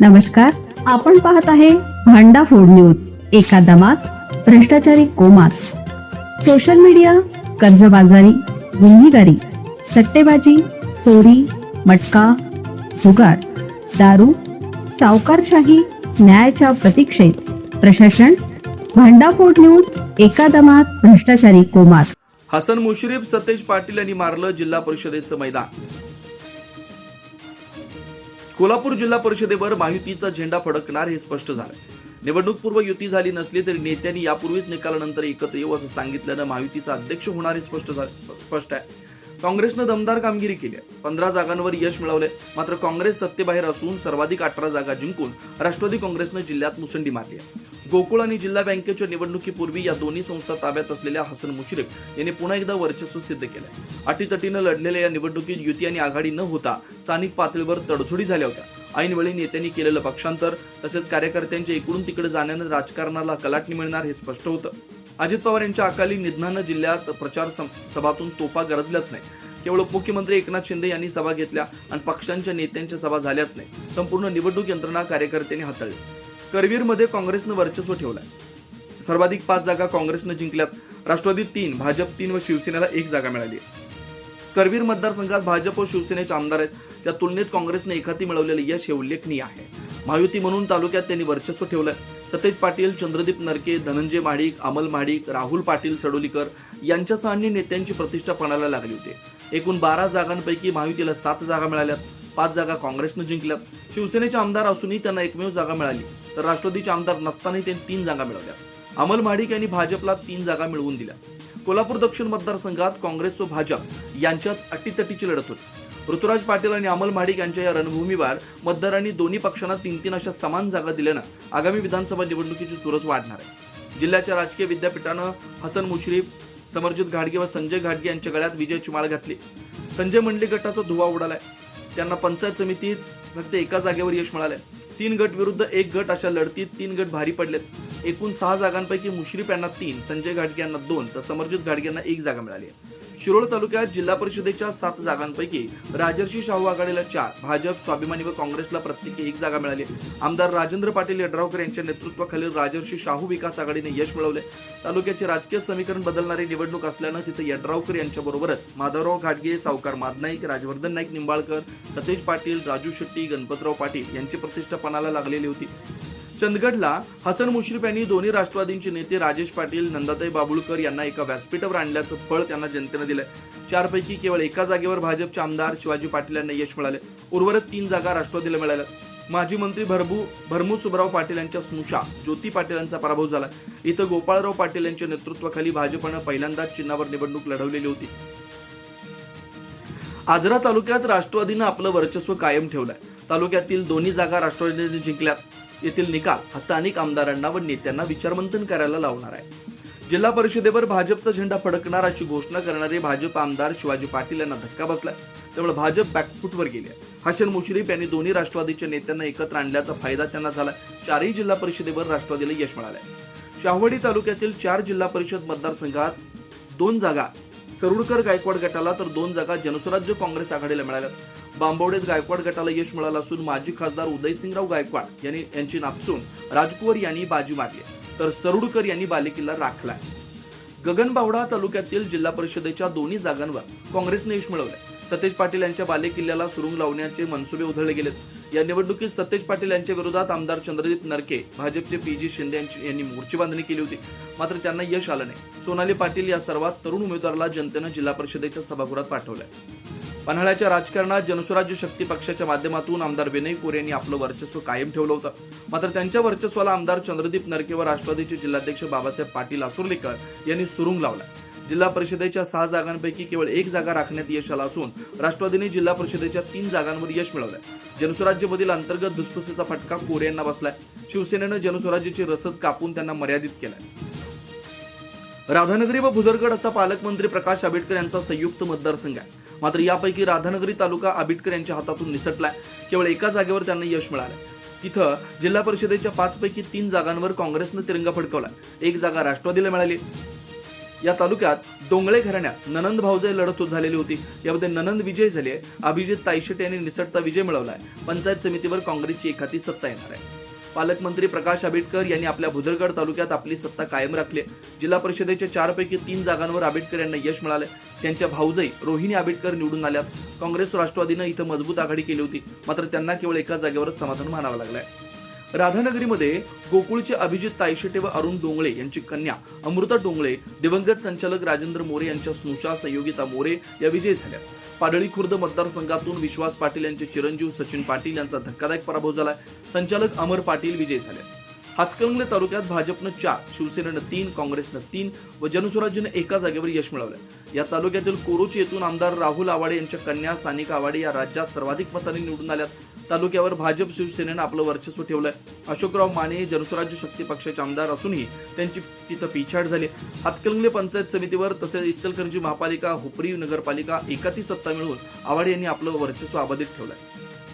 नमस्कार आपण पाहत आहे भांडा फोड न्यूज एका दमात भ्रष्टाचारी कोमात. सोशल मीडिया कर्जबाजारी गुन्हेगारी सट्टेबाजी चोरी मटका जुगार दारू सावकारशाही न्यायाच्या प्रतीक्षेत. प्रशासन भांडाफोड न्यूज एका दमात भ्रष्टाचारी कोमात. हसन मुश्रीफ सतेज पाटील यांनी मारलं जिल्हा परिषदेचं मैदान. कोल्हापूर जिल्हा परिषदेवर महायुतीचा झेंडा फडकणार हे स्पष्ट झालं निवडणूक पूर्व युती झाली नसली तरी नेत्यांनी यापूर्वीच निकालानंतर एकत्र येऊ असं सांगितल्यानं महायुतीचा अध्यक्ष होणार हे स्पष्ट झालं स्पष्ट आहे. काँग्रेसनं दमदार कामगिरी केली आहे. पंधरा जागांवर यश मिळवलंय. मात्र काँग्रेस सत्तेबाहेर असून सर्वाधिक अठरा जागा जिंकून राष्ट्रवादी काँग्रेसनं जिल्ह्यात मुसंडी मारली आहे. गोकुळ आणि जिल्हा बँकेच्या निवडणुकीपूर्वी या दोन्ही संस्था ताब्यात असलेल्या हसन मुश्रीफ यांनी पुन्हा एकदा वर्चस्व सिद्ध केलं अटीतटीनं लढलेल्या या निवडणुकीत युती आणि आघाडी न होता स्थानिक पातळीवर तडजोडी झाल्या होत्या. ऐनवेळी नेत्यांनी केलेलं पक्षांतर तसेच कार्यकर्त्यांच्या इकडून तिकडे जाण्यानं राजकारणाला कलाटणी मिळणार हे स्पष्ट होतं. अजित पवार यांच्या अकाली निधनानं जिल्ह्यात प्रचार सभातून तोफा गरजल्याच नाही. केवळ उपमुख्यमंत्री एकनाथ शिंदे यांनी सभा घेतल्या आणि पक्षांच्या नेत्यांच्या सभा झाल्याच नाही. संपूर्ण निवडणूक यंत्रणा कार्यकर्त्यांनी हाताळली. करवीरमध्ये काँग्रेसनं वर्चस्व ठेवलंय. सर्वाधिक पाच जागा काँग्रेसनं जिंकल्यात. राष्ट्रवादी तीन भाजप तीन व शिवसेनेला एक जागा मिळाली. करवीर मतदारसंघात भाजप व शिवसेनेचे आमदार आहेत. त्या तुलनेत काँग्रेसने एखादी मिळवलेले यश हे उल्लेखनीय आहे. महायुती म्हणून तालुक्यात त्यांनी वर्चस्व ठेवलंय. सतेज पाटील चंद्रदीप नरके धनंजय महाडिक अमल महाडिक राहुल पाटील सडोलीकर यांच्यासह अन्य नेत्यांची प्रतिष्ठा पणाला लागली होती. एकूण बारा जागांपैकी महायुतीला सात जागा मिळाल्यात. पाच जागा काँग्रेसनं जिंकल्यात. शिवसेनेचे आमदार असूनही त्यांना एकमेव जागा मिळाली. तर राष्ट्रवादीचे आमदार नसतानाही त्यांनी तीन जागा मिळवल्या अमल महाडिक यांनी भाजपला तीन जागा मिळवून दिल्या कोल्हापूर दक्षिण मतदारसंघात काँग्रेस व भाजप यांच्यात अटीतटीची लढत होती. ऋतुराज पाटील आणि अमल महाडिक यांच्या या रणभूमीवर मतदारांनी दोन्ही पक्षांना तीन तीन अशा समान जागा दिल्यानं आगामी विधानसभा निवडणुकीची चुरस वाढणार आहे. जिल्ह्याच्या राजकीय विद्यापीठानं हसन मुश्रीफ समरजित घाटगे व संजय घाटगे यांच्या गळ्यात विजयाची माळ घातली. संजय मंडली गटाचा धुवा उडालाय. त्यांना पंचायत समितीत फक्त एका जागेवर यश मिळालंय. तीन गट विरुद्ध एक गट अशा लढतीत तीन गट भारी पडलेत. एकूण सहा जागांपैकी मुश्रीफ यांना तीन संजय घाटगे यांना दोन तर समर्जित घाटगे यांना एक जागा मिळाली आहे. शिरोळ तालुक्यात जिल्हा परिषदेच्या सात जागांपैकी राजर्षी शाहू आघाडीला चार भाजप स्वाभिमानी व काँग्रेसला प्रत्येकी एक जागा मिळाली आमदार राजेंद्र पाटील यड्रावकर यांच्या नेतृत्वाखालील राजर्षी शाहू विकास आघाडीने यश मिळवले तालुक्याचे राजकीय समीकरण बदलणारी निवडणूक असल्यानं तिथे यड्रावकर यांच्याबरोबरच माधवराव घाटगे सावकार मादनाईक राजवर्धन नाईक निंबाळकर सतेज पाटील राजू शेट्टी गणपतराव पाटील यांची प्रतिष्ठा पणाला लागलेली होती. चंदगडला हसन मुश्रीफ यांनी दोन्ही राष्ट्रवादींचे नेते राजेश पाटील नंदाताई बाबुळकर यांना एका व्यासपीठावर आणल्याचं फळ त्यांना जनतेनं दिलंय. चारपैकी केवळ एका जागेवर भाजपचे आमदार शिवाजी पाटील यांना यश मिळाले. उर्वरित तीन जागा राष्ट्रवादीला मिळाल्या. माजी मंत्री भरभू भरमू सुबराव पाटील यांच्या स्नुषा ज्योती पाटील यांचा पराभव झाला. इथं गोपाळराव पाटील यांच्या नेतृत्वाखाली भाजपनं पहिल्यांदाच चिन्हावर निवडणूक लढवलेली होती. आजरा तालुक्यात राष्ट्रवादीनं आपलं वर्चस्व कायम ठेवलंय. तालुक्यातील दोन्ही जागा राष्ट्रवादीने जिंकल्यात. येथील निकाल हा स्थानिक आमदारांना व नेत्यांना विचारमंथन करायला लावणार आहे. जिल्हा परिषदेवर भाजपचा झेंडा फडकणार अशी घोषणा करणारे भाजप आमदार शिवाजी पाटील यांना धक्का बसलाय. त्यामुळे भाजप बॅकफूटवर गेली हसन मुश्रीफ यांनी दोन्ही राष्ट्रवादीच्या नेत्यांना एकत्र आणल्याचा फायदा त्यांना झाला चारही जिल्हा परिषदेवर राष्ट्रवादीला यश मिळालंय. शाहवाडी तालुक्यातील चार जिल्हा परिषद मतदारसंघात दोन जागा सरुडकर गायकवाड गटाला तर दोन जागा जनस्वराज्य काँग्रेस आघाडीला मिळाल्या बांबवडेत गायकवाड गटाला यश मिळालं असून माजी खासदार उदयसिंगराव गायकवाड यांनी यांची नापसून राजकुवर यांनी बाजी मारली. तर सरुडकर यांनी बालेकिल्ला राखलाय गगनबावडा तालुक्यातील जिल्हा परिषदेच्या दोन्ही जागांवर काँग्रेसने यश मिळवलंय. सतेज पाटील यांच्या बालेकिल्ल्याला सुरुंग लावण्याचे मनसुबे उधळले गेलेत. या निवडणुकीत सतेज पाटील यांच्या विरोधात आमदार चंद्रदीप नरके भाजपचे पी जी शिंदे यांनी मोर्ची बांधणी केली होती. मात्र त्यांना यश आलं नाही. सोनाली पाटील या सर्वात तरुण उमेदवाराला जनतेनं जिल्हा परिषदेच्या सभागृहात पाठवलंय. पन्हाळ्याच्या राजकारणात जनसुराज्य शक्ती पक्षाच्या माध्यमातून आमदार विनय कोरे यांनी आपलं वर्चस्व कायम ठेवलं होतं. मात्र त्यांच्या वर्चस्वाला आमदार चंद्रदीप नरके व राष्ट्रवादीचे जिल्हाध्यक्ष बाबासाहेब पाटील आसुर्लीकर यांनी सुरुंग लावला. जिल्हा परिषदेच्या सहा जागांपैकी केवळ एक जागा राखण्यात यश आलं असून राष्ट्रवादीने जिल्हा परिषदेच्या तीन जागांवर यश मिळवलंय. जनस्वराज्यमधील अंतर्गत धुसफुसीचा फटका कोरे यांना बसलाय. शिवसेनेनं जनस्वराज्याची रसद कापून त्यांना मर्यादित केलाय. राधानगरी व भुदरगड असा पालकमंत्री प्रकाश आंबेडकर यांचा संयुक्त मतदारसंघ आहे. मात्र यापैकी राधानगरी तालुका आंबेडकर यांच्या हातातून निसटलाय. केवळ एका जागेवर त्यांना यश मिळालं तिथं जिल्हा परिषदेच्या पाचपैकी तीन जागांवर काँग्रेसनं तिरंगा फडकवला एक जागा राष्ट्रवादीला मिळाली. या तालुक्यात डोंगळे घराण्यात ननंद भाऊजय लढत होत झालेली होती. यामध्ये ननंद विजय झाले अभिजित ताईशेट यांनी निसटता विजय मिळवला आहे पंचायत समितीवर काँग्रेसची एखादी सत्ता येणार आहे. पालकमंत्री प्रकाश आंबेडकर यांनी आपल्या भुदरगड तालुक्यात आपली सत्ता कायम राखली जिल्हा परिषदेच्या चारपैकी तीन जागांवर आंबेडकर यांना यश मिळाले त्यांच्या भाऊजाई रोहिणी आंबेडकर निवडून आल्यात. काँग्रेस राष्ट्रवादीनं इथं मजबूत आघाडी केली होती. मात्र त्यांना केवळ एका जागेवरच समाधान मानावं लागलंय. राधानगरीमध्ये गोकुळचे अभिजित तायशेटे व अरुण डोंगळे यांची कन्या अमृता डोंगळे दिवंगत संचालक राजेंद्र मोरे यांच्या स्नुषा संयोगिता मोरे या विजयी झाल्या. पाडळी खुर्द मतदारसंघातून विश्वास पाटील यांचे चिरंजीव सचिन पाटील यांचा धक्कादायक पराभव झालाय संचालक अमर पाटील विजयी झाले. हातकणंगले तालुक्यात भाजपनं चार शिवसेनेनं तीन काँग्रेसनं तीन व जनस्वराज्यनं एका जागेवर यश मिळवलं. या तालुक्यातील कोरोची येथून आमदार राहुल आवाडे यांच्या कन्या सानिका आवाडे या राज्यात सर्वाधिक मतांनी निवडून आल्यात. तालुक्यावर भाजप शिवसेनेनं आपलं वर्चस्व ठेवलंय. अशोकराव माने जनस्वराज्य शक्ती पक्षाचे आमदार असूनही त्यांची तिथं पिछाड झाली. हातकलंगले पंचायत समितीवर तसेच इचलकरंजी महापालिका हुपरी नगरपालिका एकाती सत्ता मिळवून आवाडे यांनी आपलं वर्चस्व अबाधित ठेवलंय.